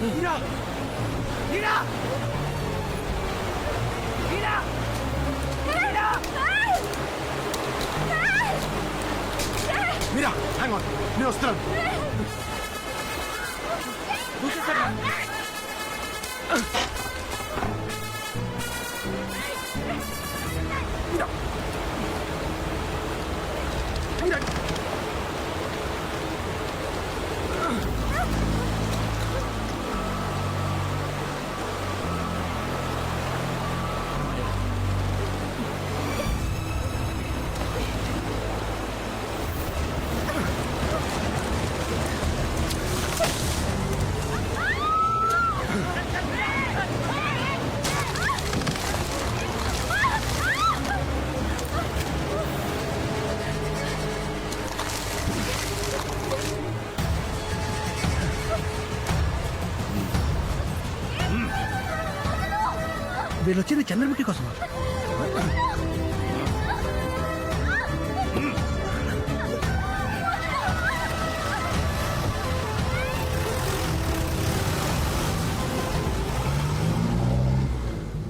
Meera Meera Meera Meera Meera hang on నేను వస్తున్నాను మీరా. వీళ్ళు వచ్చింది చంద్రముఖి కోసం.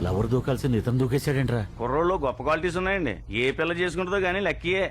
లవర్ దూకాల్సింది ఇతను దూకేశాడేంట్రా? కుర్రోళ్ళు గొప్ప క్వాలిటీస్ ఉన్నాయండి. ఏ పిల్ల చేసుకుంటుందో కానీ లక్కీయే.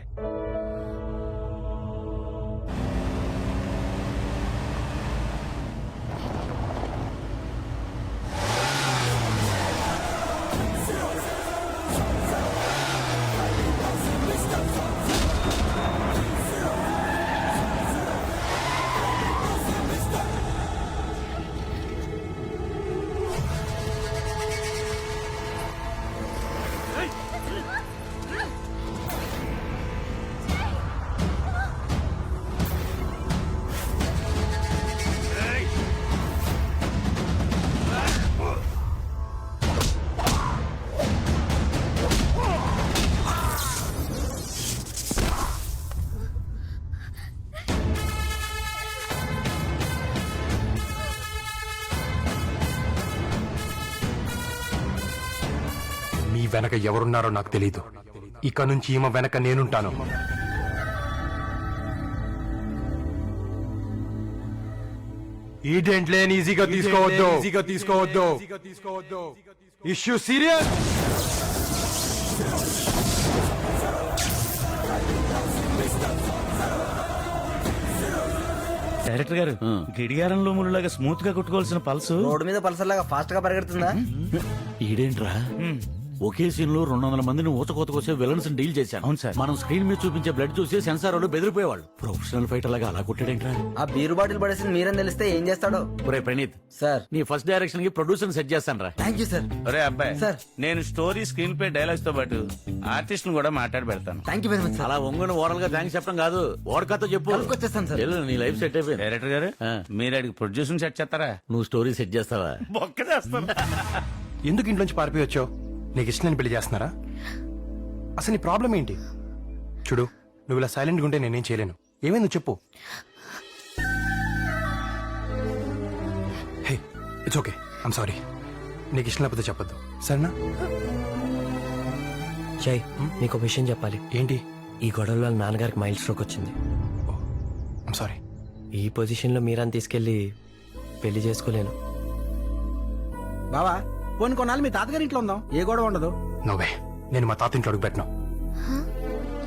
వెనక ఎవరున్నారో నాకు తెలీదు. ఇక నుంచి ఈమె వెనక నేనుంటాను. ఈ డెంట్ లేని ఈజీగా తీసుకోవద్దు. ఈజీగా తీసుకోవద్దు. Issue serious? డైరెక్టర్ గారు గడియారంలో ముళ్ళలాగా స్మూత్గా కొట్టుకోవాల్సిన పల్స్. రోడ్డు మీద పల్సర్ లాగా ఫాస్ట్గా పరిగెడుతుందా? ఈడేంట్రా? ఒకే సీన్లో రెండు వందల మందిని ఊచకోతకొచ్చే విలన్స్ డీల్ చేశాను. అవును సార్. మనం స్క్రీన్ మీద చూపించే బ్లడ్ చూసి సెన్సార్ వాళ్ళు బెదిరిపోయేవాళ్ళు. ప్రొఫెషనల్ ఫైటర్ లాగా అలా కొట్టాడేంట్రా? ఆ బీరు బాటిల్ పడేసి మీరని తెలిస్తే ఏం చేస్తాడో? ఒరే ప్రణీత్ సార్. నీ ఫస్ట్ డైరెక్షన్కి ప్రొడ్యూసర్ సెట్ చేస్తాను రా థ్యాంక్ యూ సార్ ఒరే అబ్బాయి సార్. నేను స్టోరీ స్క్రీన్ పే డైలాగ్స్తో పాటు ఆర్టిస్ట్ను కూడా మాట్లాడి పెడతాను. Thank you very much sir అలా ఒంగని ఓరల్గా థ్యాంక్స్ చెప్పడం కాదు ఓడకతో చెప్పు. కలుపుకొచ్చేస్తాను సార్. వెళ్ళు, నీ లైఫ్ సెట్ అయిపోయింది. డైరెక్టర్ గారు ఆ. మీరు అడిగి ప్రొడ్యూసింగ్ సెట్ చేస్తారా? నువ్వు స్టోరీ సెట్ చేస్తావా? బొక్క చేస్తాను. ఎందుకు ఇంట్లోంచి పారిపోయి వచ్చావు? నీకు ఇష్టం పెళ్ళి చేస్తున్నారా? అసలు నీ ప్రాబ్లం ఏంటి? చూడు నువ్వు ఇలా సైలెంట్గా ఉంటే నేనేం చేయలేను. ఏమైంది చెప్పు. Hey it's okay I'm sorry నీకు ఇష్టం లేకపోతే చెప్పొద్దు. సరేనా? జై నీకు విషయం చెప్పాలి. ఏంటి? ఈ గొడవలో వాళ్ళ నాన్నగారికి మైల్ స్ట్రోక్ వచ్చింది. ఐమ్ సారీ ఈ పొజిషన్లో మీరని తీసుకెళ్ళి పెళ్ళి చేసుకోలేను. బావా పోనీ కొన్నాళ్ళు మీ తాతగారి ఇంట్లో ఉందాం. ఏ గొడవ ఉండదు. నోవే నేను మా తాత ఇంట్లో అడుగు పెట్టను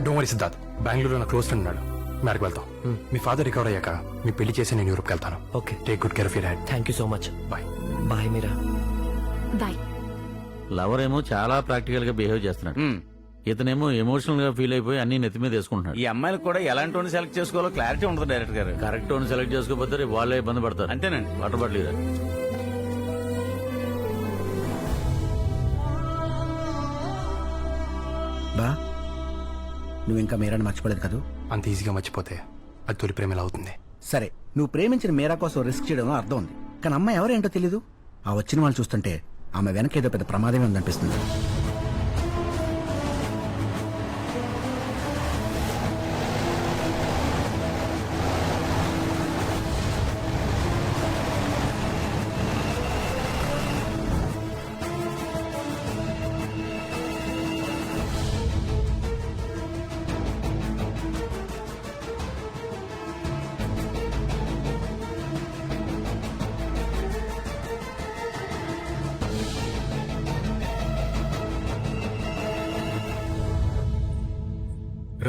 డోంట్ వరీ సిద్ధార్థ్. బెంగళూరులో నా క్లోజ్ ఫ్రెండ్ ఉన్నాడు. మేరకు వెళ్తాం. మీ ఫాదర్ రికవర్ అయ్యాక మీ పెళ్ళి చేసి నేను యూరోప్కి వెళ్తాను. Okay take good care of your head thank you so much bye bye Meera bye lover ఏమో చాలా ప్రాక్టికల్గా బిహేవ్ చేస్తున్నాడు. ఉమ్. ఇతనేమో ఎమోషనల్గా ఫీల్ అయిపోయి అన్ని నెత్తి మీద వేసుకుంటున్నాడు. ఈ అమ్మాయిలకు కూడా ఎలాంటి వాడిని సెలెక్ట్ చేసుకోవాలో క్లారిటీ ఉండదు డైరెక్టర్ గారు. కరెక్ట్ వన్ సెలెక్ట్ చేసుకోకపోతే రేపు వాళ్ళే ఇబ్బంది పడతారు. అంతేనండి. వాటర్ బాటిల్ ఇరా. బా నువ్వు ఇంకా మీరాని మర్చిపోలేదు కదూ? అంత ఈజీగా మర్చిపోతే అది తొలి ప్రేమ ఎలా అవుతుంది? సరే నువ్వు ప్రేమించిన మీరా కోసం రిస్క్ చేయడంలో అర్థం ఉంది. కానీ అమ్మాయి ఎవరేంటో తెలీదు. ఆ వచ్చిన వాళ్ళు చూస్తుంటే ఆమె వెనక ఏదో పెద్ద ప్రమాదమే ఉందనిపిస్తుంది.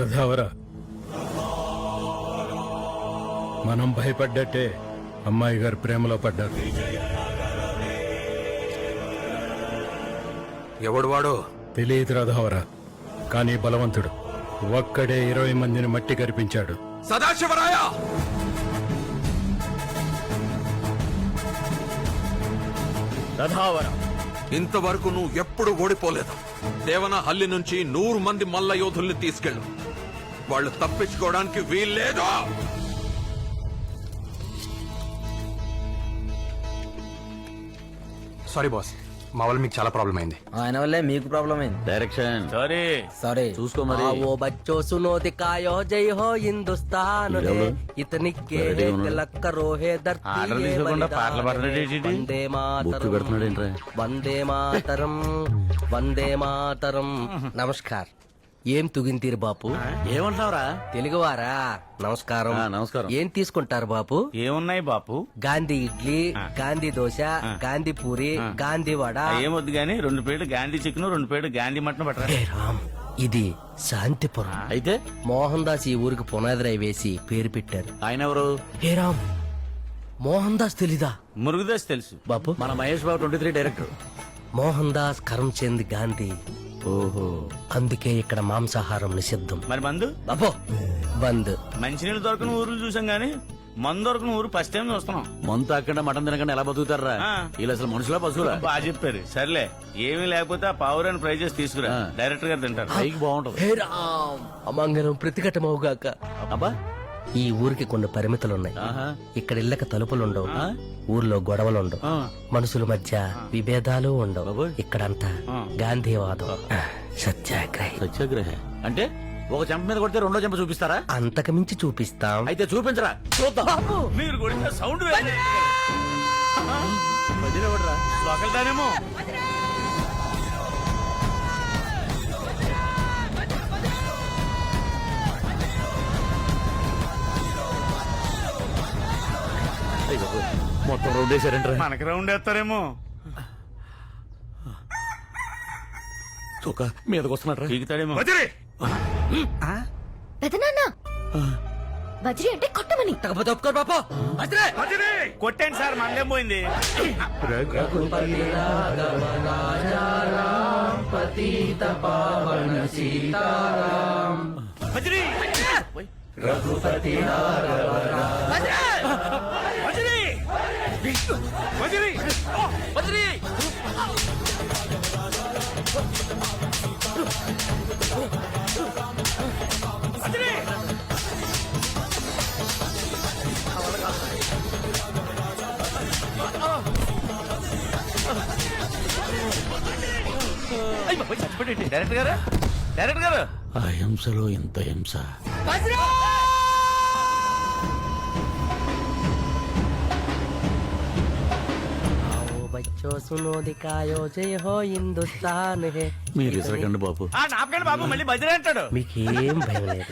రథావరా మనం భయపడ్డట్టే అమ్మాయి గారు ప్రేమలో పడ్డారు. ఎవడు వాడో? తెలియదు రథావరా కానీ బలవంతుడు. ఒక్కడే ఇరవై మందిని మట్టి కరిపించాడు సదాశివరాయ! రథావర ఇంతవరకు నువ్వు ఎప్పుడు ఓడిపోలేదు. దేవనహల్లి నుంచి నూరు మంది మల్ల యోధుల్ని తీసుకెళ్ళు. వాళ్ళు తప్పించుకోవడానికి వీల్లేదు. సారీ బాస్ మా వల్ల మీకు చాలా ప్రాబ్లం అయింది. ఆయన వల్లే మీకు ప్రాబ్లం అయింది. డైరెక్షన్ సారీ సారీ చూసుకో మరి. ఓ బచ్చో సునో దికాయో జై హో హిందుస్తాన్ హే వీడెవడు? ఇతనికి వెరైటీగా ఉన్నాడు. లక్క రోహే ఆర్డర్ తీసుకోకుండా పాటలు ఏంటి? వందే మాతరం? వందే మాతరం. వందే మాతరం. నమస్కార్. ఏం తుగింతీరు బాపు? ఏమంటున్నావురా? తెలుగువారా? నమస్కారం. నమస్కారం. ఏం తీసుకుంటారు బాపు? ఏమున్నాయి బాపు? గాంధీ ఇడ్లీ గాంధీ దోశ గాంధీ పూరి గాంధీ వడ. ఏమొద్దు గానీ రెండు పేర్లు గాంధీ చికెన్ రెండు పేర్లు గాంధీ మటన్ పట్టరా. రామ్ ఇది శాంతిపురం. అయితే? మోహన్ దాస్ ఈ ఊరికి పునాది రాయి వేసి పేరు పెట్టారు. ఆయన ఎవరు? హే రామ్ మోహన్ దాస్ తెలీదా? మురుగుదాస్ తెలుసు. బాపు? మన Mahesh Babu twenty three director. Mohan Das Karamchand Gandhi. ఓహో. అందుకే ఇక్కడ మాంసాహారం నిషిద్ధం. మరి మందు? బాపు బంద్. మంచినీళ్ళు దొరకని ఊర్లు చూసాం గానీ మందు దొరకని ఊరు ఫస్ట్ టైం చూస్తున్నాం. మందు తాకుండా మటన్ తినకుండా ఎలా బతుకుతారా. వీళ్ళు అసలు మనుషులా పశువులా? బాగా చెప్పారు. సర్లే ఏమీ లేకపోతే ఆ పావురాన్ని ఫ్రై చేసి తీసుకురా. డైరెక్టర్ గారు తింటారు. పైకి బాగుంటది. హే రామ్ అమంగళం ప్రతిఘటమవుగాక. అబ్బా ఈ ఊరికి కొన్ని పరిమితులున్నాయి. ఆహా. ఇక్కడ ఇళ్ళకి తలుపులుండవు. ఆ? ఊర్లో గొడవలుండవు. ఆ. మనుషుల మధ్య విభేదాలు ఉండవు. ఇక్కడంతా. గాంధీవాదం. సత్యాగ్రహి. సత్యాగ్రహ. అంటే ఒక చెంప మీద కొడితే రెండో చెంప చూపిస్తారా? అంతకు మించి చూపిస్తాం. అయితే చూపించరా? చూద్దాం. మీరు కొడితే సౌండ్ వదిలేవడ్రా. మొత్తం రౌండ్ వేసారంట్రా. మనకి రౌండ్ వేస్తారేమో. చొక్క మీదకి వస్తున్నారా పెదనాన్న! బజ్రీ అంటే కొట్టమని. కొట్టండి సార్ మందేం పోయింది. బజ్రీ! బజ్రీ! బజ్రీ! బజ్రీ! బజ్రీ! అయ్య బాబోయ్, చచ్చిపోయాడేంటి? డైరెక్టర్ గారు? డైరెక్టర్ గారు? ఆ హింసలో ఇంత హింస. आओ बच्चों सुनो दिखायो जय हो हिंदुस्तान है మీరు ఇసరకండి బాబు ఆ నాపకండి బాబు మళ్ళీ బజ్రీ అంటాడు మీకేం భయం లేదు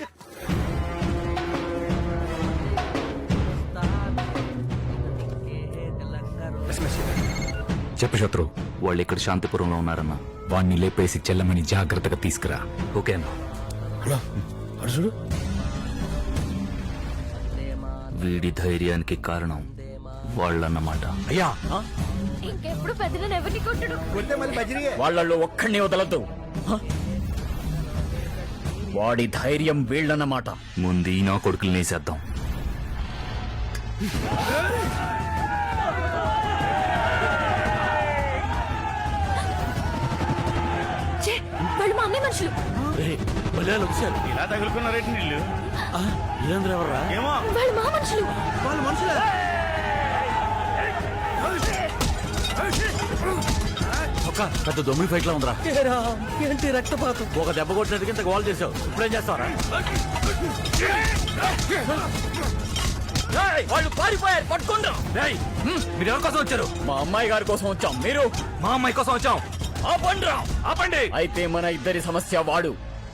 చెప్పు శత్రు వాళ్ళు ఇక్కడ శాంతిపురంలో ఉన్నారన్న వాణ్ణి లేపేసి చెల్లమని జాగ్రత్తగా తీసుకురా ఓకేనా వీడి ధైర్యానికి కారణం వాళ్ళన్నమాట. అయ్యా! ఇంకెప్పుడు పెదనాన్న ఎవరిని కొట్టడు? వాళ్ళల్లో ఒక్కడిని వదలద్దు. హ? వాడి ధైర్యం వీళ్ళన్నమాట. ముందు ఈ నా కొడుకులు నేసేద్దాం వాళ్ళు మా అమ్మాయి మనుషులు. ఇలా తగులుకున్నారేంటి నీళ్ళు? ఇదేంద్ర ఎవర్రా? ఏమో. వాళ్ళు మా మనుషులు. ఒక పెద్ద దొమ్మిడి ఫైట్లో ఉందిరా ఏంటి రక్తపాతం? ఒక దెబ్బ కొట్టినట్టుగా ఇంత గోల్ చేసావు ఇప్పుడేం చేస్తావరా? వాళ్ళు పారిపోయారు పట్టుకుందాం మీరు ఎవరి కోసం వచ్చారు? మా అమ్మాయి గారి కోసం వచ్చాం మీరు? మా అమ్మాయి కోసం వచ్చాం. ఆపండ్రా ఆపండి. అయితే మన ఇద్దరి సమస్య వాడు.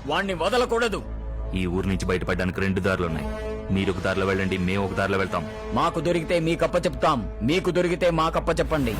వాణ్ణి వదలకూడదు. ఈ ఊరు నుంచి బయటపడడానికి రెండు దారులు ఉన్నాయి మీరు ఒక దారిలో వెళ్ళండి మేము ఒక దారిలో వెళ్తాం. మాకు దొరికితే మీకప్ప చెప్తాం. మీకు దొరికితే మాకప్ప చెప్పండి.